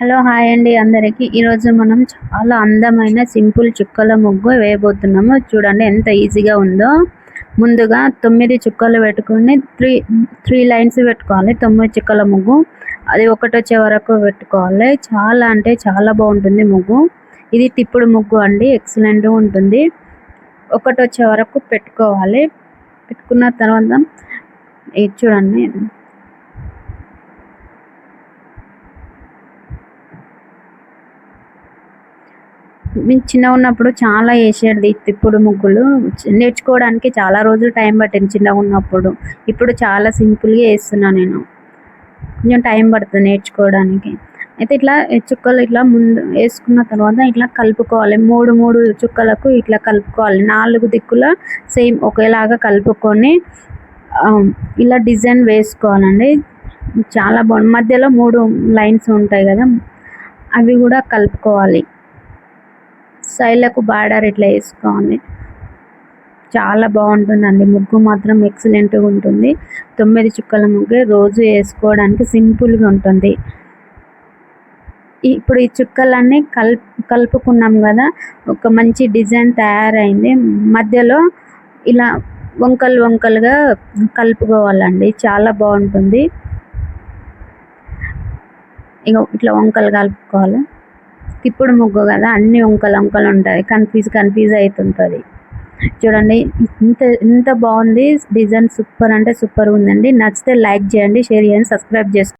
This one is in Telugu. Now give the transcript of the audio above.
హలో హాయ్ అండి అందరికీ. ఈరోజు మనం చాలా అందమైన సింపుల్ చుక్కల ముగ్గు వేయబోతున్నాము. చూడండి ఎంత ఈజీగా ఉందో. ముందుగా తొమ్మిది చుక్కలు పెట్టుకొని త్రీ త్రీ లైన్స్ పెట్టుకోవాలి. తొమ్మిది చుక్కల ముగ్గు. అది ఒకటొచ్చే వరకు పెట్టుకోవాలి. చాలా అంటే చాలా బాగుంటుంది ముగ్గు. ఇది తిప్పుడు ముగ్గు అండి. ఎక్సలెంట్ ఉంటుంది. ఒకటొచ్చే వరకు పెట్టుకోవాలి. పెట్టుకున్న తర్వాత ఇది చూడండి. మేము చిన్న ఉన్నప్పుడు చాలా వేసేది తిప్పుడు ముగ్గులు. నేర్చుకోవడానికి చాలా రోజులు టైం పట్టింది చిన్నగా ఉన్నప్పుడు ఇప్పుడు చాలా సింపుల్గా వేస్తున్నాను నేను. కొంచెం టైం పడుతుంది నేర్చుకోవడానికి. అయితే ఇట్లా చుక్కలు ఇట్లా ముందు వేసుకున్న తర్వాత ఇట్లా కలుపుకోవాలి. మూడు మూడు చుక్కలకు ఇట్లా కలుపుకోవాలి. నాలుగు దిక్కుల సేమ్ ఒకేలాగా కలుపుకొని ఇలా డిజైన్ వేసుకోవాలండి. చాలా బాగుంది. మధ్యలో మూడు లైన్స్ ఉంటాయి కదా అవి కూడా కలుపుకోవాలి. సైడ్లకు బార్డర్ ఇట్లా వేసుకోవాలి? చాలా బాగుంటుందండి. ముగ్గు మాత్రం ఎక్సలెంట్గా ఉంటుంది. తొమ్మిది చుక్కల ముగ్గు రోజు వేసుకోవడానికి సింపుల్గా ఉంటుంది. ఇప్పుడు ఈ చుక్కలన్నీ కల్ కలుపుకున్నాం కదా ఒక మంచి డిజైన్ తయారైంది. మధ్యలో ఇలా వంకలు వంకలుగా కలుపుకోవాలండి. చాలా బాగుంటుంది. ఇక ఇట్లా వంకలు కలుపుకోవాలి? తిప్పుడు ముగ్గు కదా అన్ని వంకలు వంకలు ఉంటుంది కన్ఫ్యూజ్ కన్ఫ్యూజ్ అవుతుంటుంది. చూడండి ఇంత ఇంత బాగుంది. డిజైన్ సూపర్ అంటే సూపర్ ఉందండి. నచ్చితే లైక్ చేయండి షేర్ చేయండి సబ్స్క్రైబ్ చేసుకోండి.